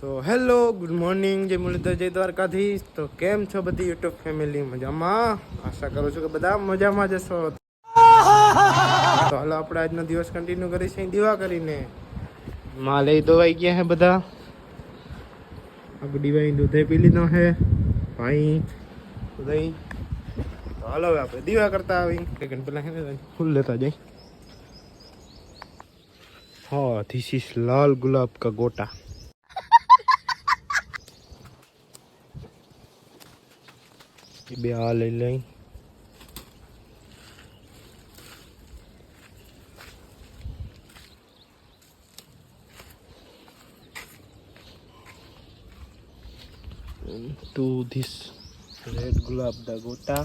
તો hello, good morning, જય મુરલીધર, જય દ્વારકાધીશ. તો કેમ છો બધી યુટ્યુબ ફેમિલી? મજામાં? આશા કરું છું કે બધા મજામાં જશો તો હાલો, આપણે આજનો દિવસ કન્ટિન્યુ કરીશું દીવા કરીને. માં લઈ દોવાઈ ગયા હે બધા. આપણે દીવાઈ દૂધે પી લીધો હે. ભાઈ દહીં. તો હાલો, હવે આપણે દીવા કરતા આવી પહેલા હે ફૂલ લેતા જઈ હા ધીસ ઇઝ લાલ ગુલાબ કા ગોટા. એ બે આ લઈ લઈ. ટુ ધીસ રેડ ગુલાબ દા ગોટા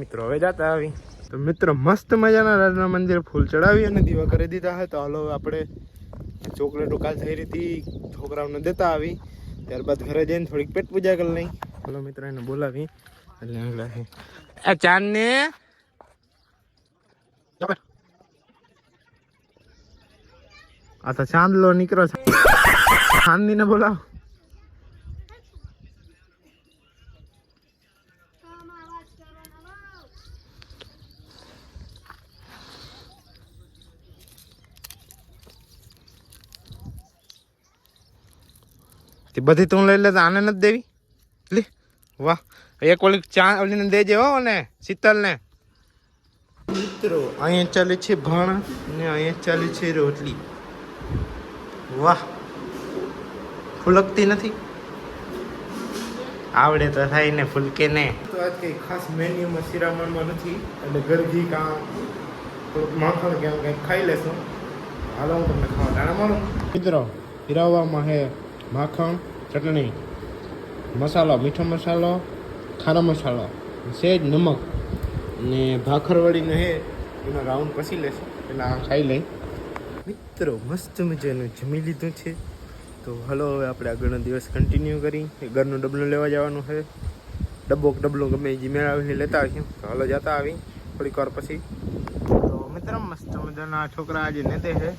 મિત્રો, હવે જતા આવી. તો મિત્રો, મસ્ત મજાના રાજના મંદિર ફૂલ ચડાવી અને દીવા કરી દીધા હે તો હાલો આપણે ચોકલેટો કાલ થઈ રહી હતી, છોકરાઓને દેતા આવી. ત્યારબાદ ઘરે જઈને થોડીક પેટ પૂજા કરી લઈ. બોલો મિત્રો એને બોલાવી. એટલે આગળ છે આ ચાંદ ને આ તો ચાંદલો નીકળો છે. ચાંદની ને બોલાવ. બધી તું લઈ લે તો આને નથી દેવી? લે વાહ. એક ઓલી ચા ઓલીને દેજે હો ને શીતલ ને મિત્રો અહીંયા ચાલે છે ભાણ ને અહીંયા ચાલે છે રોટલી. વાહ. ફૂલકતી નથી? આવડે તો થાય ને ફૂલકે ને. તો આજ કઈ ખાસ મેન્યુમાં શિરામણમાં નથી એટલે ગરજી કાં થોડુંક માખણ કે કંઈક ખાઈ લેશું. હાલો હું તમને ખાવા દાણા મારું. મિત્રો હિરાવવામાં હે માખણ ચટણી, મસાલો, મીઠો મસાલો, ખારો મસાલો, સેજ, નમક ને ભાખરવડીને હે, એનો રાઉન્ડ પછી લેશે. પેલા આ ખાઈ લઈ. મિત્રો, મસ્ત મજાનું જમી લીધું છે. તો હલો, હવે આપણે આગળનો દિવસ કન્ટિન્યુ કરી. એ ઘરનો ડબલો લેવા જવાનું છે. ડબ્બો ડબલો ગમે જે મેળાવીને લેતા આવીશું. તો હલો, જતા આવી. થોડીક વાર પછી. તો મિત્રો, મસ્ત મજાના છોકરા આજે ને દે છે.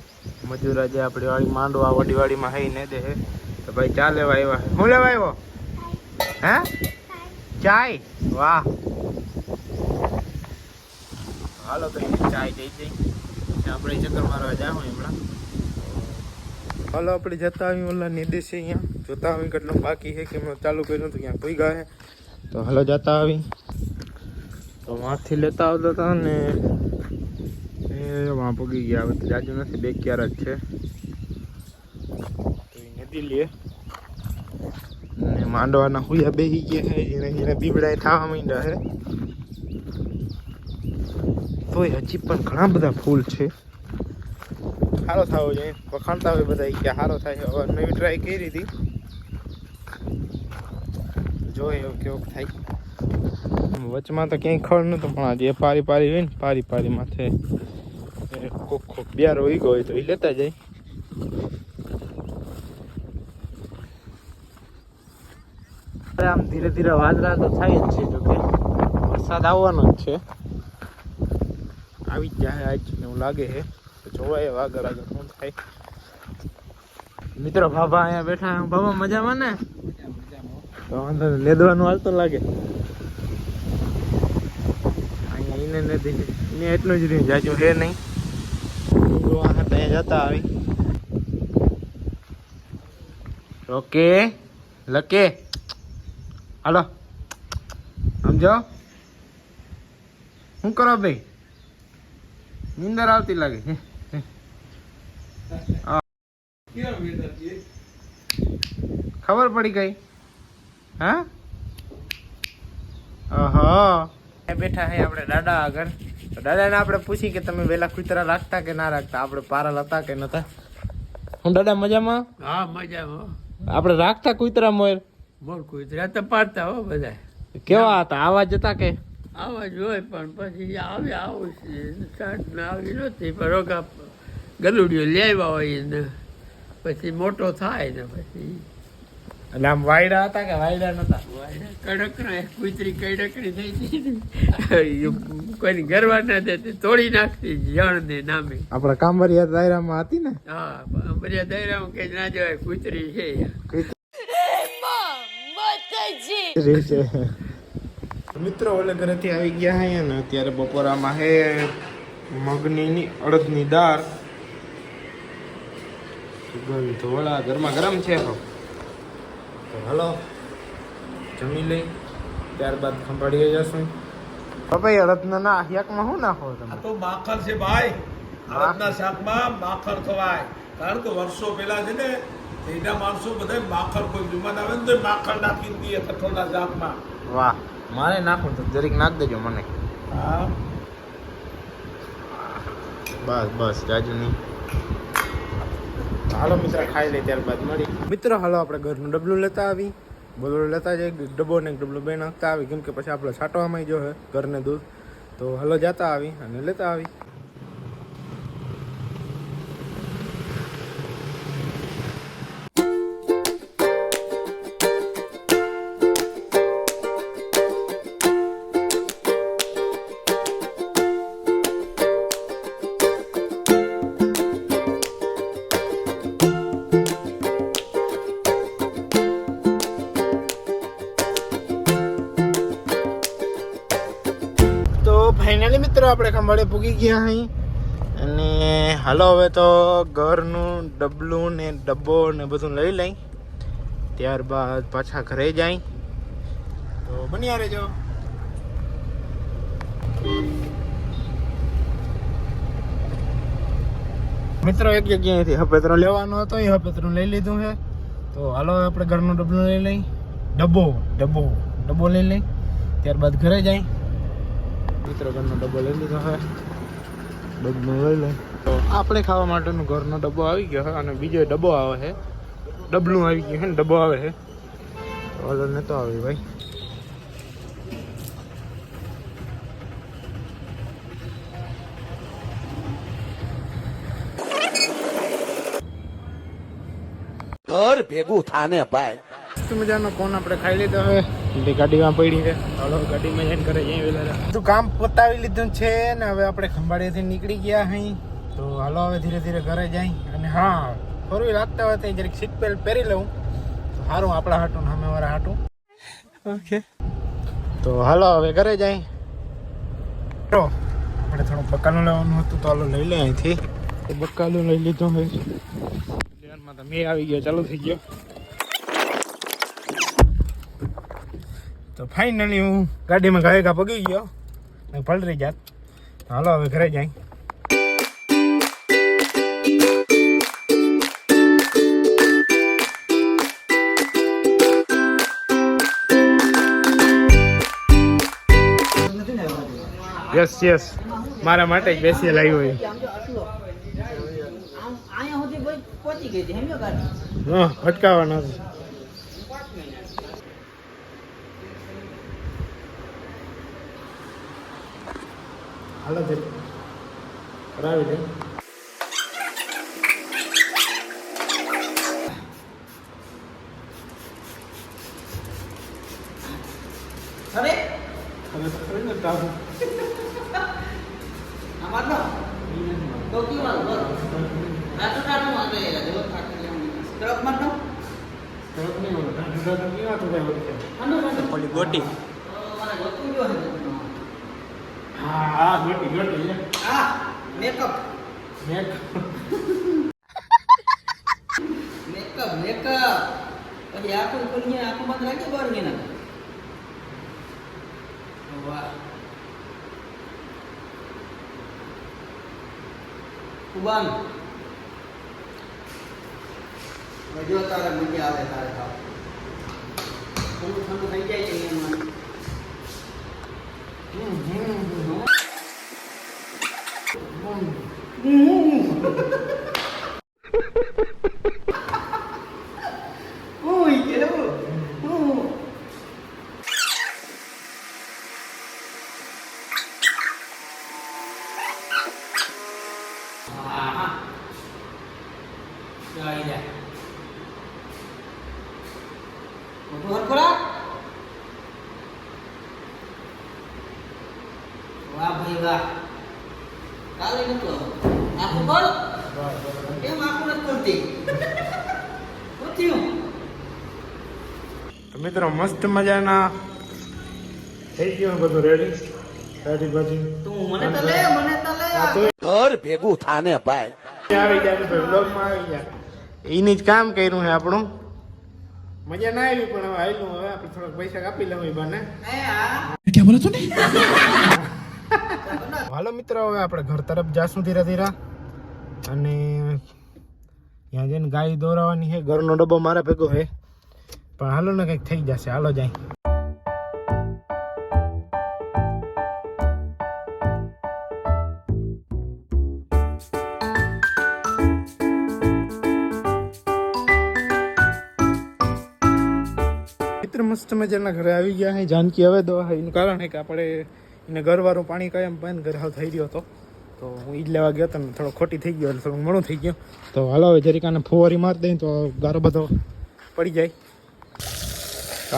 મજૂર આજે આપણી વાળી માંડવા, વડીવાડીમાં હઈ ને દે છે. તો ભાઈ ચા લેવા આવ્યા છે હું લેવા આવ્યો હે ચાય વાહ હાલો તો ચાય જઈ જઈ આપણે ચક્કર મારવા જાવ હમણાં હાલો, આપણે જતા આવી ઓલા નિદેશ છે અહીંયા. જોતા આવી કેટલું બાકી છે કે મેં ચાલુ કર્યું તો ક્યાં ભૂઈ ગયા તો હાલો, જતા આવી તો વાંથી લેતા આવતા હતા ને એ વાં પગી ગયા, હવે તો જાજુ નથી, બે ક્યાર જ છે. લે. ને માંડવાના હુયા બેહી ગયા છે એને એને બીબડાય થવા માંડ્યા છે તોય હજી પણ ઘણા બધા ફૂલ છે. સારો થવો જોઈએ, વખાણતા હોય બધા કે સારો થાય. હવે નવી ટ્રાય કરી હતી. જોઈએ એવું કેવું થાય. વચમાં તો ક્યાંય ખડ નહોતું પણ આજે પારી પારી હોય ને, પારી પારી માથે. કોક કોક બિયારો ઈગો હોય તો એ લેતા જાય. આમ ધીરે ધીરે વાદળા તો થાય જ છે, જો કે વરસાદ આવવાનો જ છે. આવી જ જાય આજ એવું લાગે છે. તો જોવાય વાગર આગળ શું થાય. મિત્રો બાબા અહીંયા બેઠા બાબા મજામાં ને? તો વાંધો લેદવાનું હાલતો લાગે. અહીંયા એને નથી એટલું જ રહ્યું. જાજુ હે નહીં. અહીંયા જતા આવી. ઓકે લકે. હાલો. સમજો? શું કરો ભાઈ? નીંદર આવતી લાગે. ખબર પડી ગઈ? હા? ઓહો બેઠા હે આપણે દાદા આગળ. તો દાદાને આપણે પૂછી કે તમે વેલા કુતરા રાખતા કે ના રાખતા? આપણે પારલ હતા કે નતા? હું દાદા મજામાં? હા મજામાં. આપણે રાખતા કુતરા મોર? મોર કુતરા તો પાડતા હો બધા કેવા હતા? આવા જતા કે? આવા જ હોય પણ પછી આવે આવું છે. આવી નહોતી પણ રોગા ગલુડીઓ લેવા હોય ને પછી મોટો થાય ને પછી. એટલે આમ વાયડા હતા કે વાયડા નતા? કડકના કૂતરી કડકડી થઈ હતી. કોઈની ગરવા ના દેતી તોડી નાખતી જણ ને નામે. આપણા કામરિયા દાયરામાં હતી ને? હા કામરિયા દાયરામાં કે ના જવાય કૂતરી છે. મિત્રો ઓલે ઘરેથી આવી ગયા હે ને અત્યારે બપોરામાં હે મગની અડદની દાળ. સુગંધ વડા ગરમા ગરમ છે તો. હાલો જમી લઈ ત્યારબાદ ખંભાળીએ જશું. ભાઈ અડદના ના શાકમાં શું નાખો આ તમે તો માખણ છે ભાઈ. અડદના શાકમાં માખણ ખવાય. કારણ કે વર્ષો પહેલા છે ને એના માણસો બધા માખણ કોઈ મહેમાન આવે ને તો માખણ નાખી દઈએ કઠોળના શાકમાં. વાહ મારે નાખું તો દરેક નાખ દેજો મને. હા. બસ બસ જાજુ નહીં. હાલો મિત્ર ખાઈ લે ત્યારબાદ મળી. મિત્રો હાલો આપણે ઘરનું ડબલું લેતા આવી. બોલો લેતા જઈએ ડબ્બો ને ડબલું બે નાખતા આવી. કેમ કે પછી આપણે છાંટવામાં જો હે ઘરને દૂધ. તો હાલો જતા આવી અને લેતા આવી. ફાઇનલી મિત્રો, આપણે ખંભાળે પૂગી ગયા અહીં અને હાલો, હવે તો ઘરનું ડબલું ને ડબ્બો ને બધું લઈ લઈ. ત્યારબાદ પાછા ઘરે જાય. તો બન્યા રહેજો મિત્રો, એક જગ્યાએથી હપેતરો લેવાનો હતો. એ હપેતરો લઈ લીધું છે. તો હાલો આપણે ઘરનું ડબલું લઈ લઈ. ડબ્બો ડબ્બો ડબ્બો લઈ લઈ. ત્યારબાદ ઘરે જાય. મિત્રો ઘરનો ડબ્બો લઈ લીધો હવે ડબ્બો લઈ લે. તો આપણે ખાવા માટેનો ઘરનો ડબ્બો આવી ગયો છે અને બીજો ડબ્બો આવે છે. ડબલું આવી ગયું છે ને ડબ્બો આવે છે. ઓલો નતો આવી ભાઈ. ઘર ભેગું થાને ભાઈ. મજાનો ફોન આપણે ખાઈ લીધો હવે એટલે ગાડીમાં પડી છે. હાલો ગાડીમાં જઈને ઘરે જઈએ વેલા બધું કામ પતાવી લીધું છે ને હવે આપણે ખંભાળિયાથી નીકળી ગયા અહીં. તો હાલો હવે ધીરે ધીરે ઘરે જાય અને હા ફોર વ્હીલ લાગતા હોય ત્યાં જરીક સીટ બેલ્ટ પહેરી લઉં. તો સારું આપણા હાટું ને સામે વાળા હાટું. ઓકે તો હાલો હવે ઘરે જાય તો આપણે થોડું બકાલું લેવાનું હતું તો હાલો લઈ લે અહીંથી. તો બકાલું લઈ લીધું હોય. તો મેં આવી ગયો ચાલુ થઈ ગયો. તો ફાઇનલી હું ગાડીમાં ઘરે ઘા પગી ગયો પલરી જાત. હાલો હવે ઘરે જાય. યસ યસ મારા માટે જ બેસી લાવ્યો હોય. અટકાવવાના છે. હાલો જ કરાવી દે. હવે હવે કામ. આમાં તો તો કેવું હાલ બોલો રાતો રાતો ટ્રક વળી જાય. આનો રાતો ઓલી ગોટી. મારે ગોતું જો હે. હા હા ગોટી ગોટી આ મેકઅપ મેક મેકઅપ મેકઅપ પછી આખું ખોલીને આખું બંધ રાખી બાર ને વાહ. કુબાન જો તારે મજા આવે તારે ખાવ. ઠંડુ ઠંડુ થઈ જાય છે એમાં. いいね。વાહ કાલે નતો આખું બોલ કેમ આખું નથી કરતી તો મિત્રો મસ્ત મજાના. થઈ ગયું બધું રેડી રેડી બાજી તું મને તો લે મને તો લે ઘર ભેગું થાને ભાઈ. આવી જાય ભાઈ બ્લોગમાં આવી જાય. એની જ કામ કર્યું છે આપણું. મજા ના આવી પણ હવે આવેલું હવે આપણે થોડાક પૈસા કાપી લઉં એ બને એ હા હાલો મિત્રો, હવે આપણે ઘર તરફ જાશું ધીરે ધીરે અને ત્યાં જઈને ગાય દોરાવાની છે. ઘરનો ડબ્બો મારા ભેગો છે. પણ હાલો ને કંઈક થઈ જશે. હાલો જાય. મિત્ર મસ્ત મજાના ઘરે આવી ગયા છે. જાનકી હવે દવા એનું કારણ છે કે આપણે એને ઘરવાળું પાણી કાયમ પાઈને ઘર હાવ થઈ રહ્યો હતો. તો હું ઈ જ લેવા ગયો હતો ને થોડો ખોટી થઈ ગયો એટલે થોડું મોડું થઈ ગયું. તો હાલો, હવે જરીક આને ફુવારી મારી દઈએ તો ગારો બધો પડી જાય.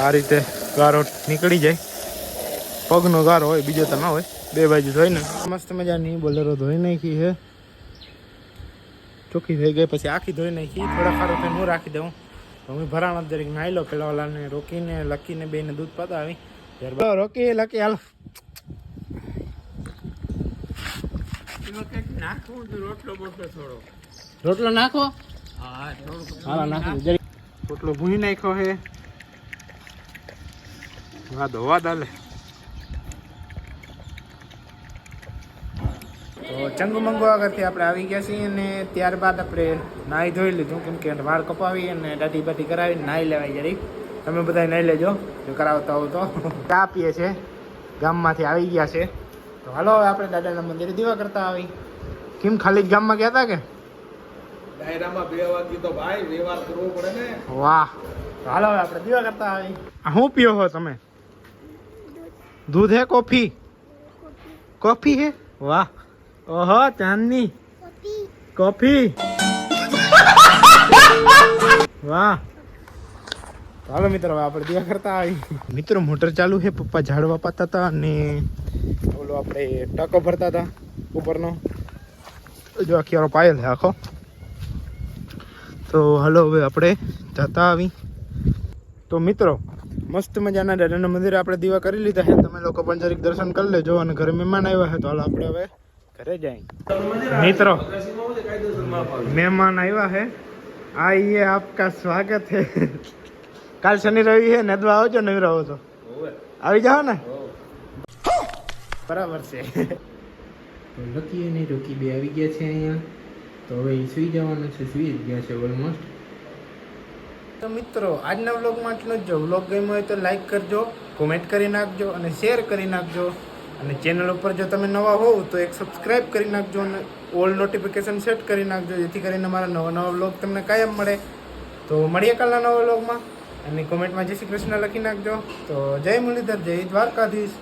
આ રીતે ગારો નીકળી જાય. પગનો ગારો હોય, બીજો તો ના હોય. બે બાજુ ધોઈને મસ્ત મજાની બોલેરો ધોઈ નાખી છે. ચોખ્ખી થઈ ગઈ, પછી આખી ધોઈ નાખી. થોડા ખારો હું રાખી દઉં. તો હું ભરાણા દરેક નાહી લો પેલા રોકીને, લકીને બેને દૂધ પતાવી. ત્યારબાદ રોકી, લકી, હાલ. એમાં કંઈક નાખવું હતું રોટલો બોટલો થોડો. રોટલો નાખો? હા થોડુંક હાલો નાખી રોટલો ભૂની નાખ્યો હે. વાદો વાદ હાલે તો ચંગુ મંગુ આગળથી આપણે આવી ગયા છીએ અને ત્યારબાદ આપણે નાહી ધોઈ લીધું કેમ કે વાળ કપાવી અને દાઢી બાટી કરાવી નાહી લેવાય જરી તમે બધા નાહી લેજો જો કરાવતા હો તો. ચા પીએ છે ગામમાંથી આવી ગયા છે. તો હાલો હવે આપણે દાદાના મંદિરે દીવા કરતા આવી. કેમ ખાલી જ ગામમાં ગયા હતા કે? ડાયરામાં બે વાગી તો ભાઈ વ્યવહાર કરવો પડે ને. વાહ. તો હાલો હવે આપણે દીવા કરતા આવી. આ શું પીઓ છો તમે? દૂધ હે કોફી? કોફી હે? વાહ. ઓહો ચાંદની. કોફી. વાહ. તો હાલો મિત્રો હવે આપણે દીવા કરતા આવી. મિત્રો મોટર ચાલુ છે પપ્પા ઝાડવા પાતા હતા અને ઓલો આપણે ટકો ભરતા હતા ઉપરનો. જો આખી પાયલ છે આખો. તો હલો હવે આપણે જતા આવી. તો મિત્રો મસ્ત મજાના દાદાના મંદિરે આપણે દીવા કરી લીધા છે. તમે લોકો પણ જરીક દર્શન કરી લેજો અને ઘરે મહેમાન આવ્યા છે. તો હાલ આપણે હવે ઘરે જાય મિત્રો મહેમાન આવ્યા છે. આ એ આપકા સ્વાગત હે કાલ શનિ રવિ હે છે. નદવા આવજો નવી રહો તો આવી જાઓ ને? બરાબર છે. તો લકી અને રોકી બે આવી ગયા છે અહીંયા. તો હવે એ સુઈ જવાનું છે સુઈ જ ગયા છે ઓલમોસ્ટ તો મિત્રો આજના વ્લોગમાં આટલું જ. જો વ્લોગ ગમ્યો હોય તો લાઈક કરજો કોમેન્ટ કરી નાખજો અને શેર કરી નાખજો. અને ચેનલ ઉપર જો તમે નવા હોવ તો એક સબસ્ક્રાઈબ કરી નાખજો અને ઓલ નોટિફિકેશન સેટ કરી નાખજો જેથી કરીને મારા નવા નવા વ્લોગ તમને કાયમ મળે. તો મળીએ કાલના નવા વ્લોગમાં. અને કોમેન્ટમાં જય શ્રી કૃષ્ણ લખી નાખજો. તો જય મુરલીધર જય દ્વારકાધીશ.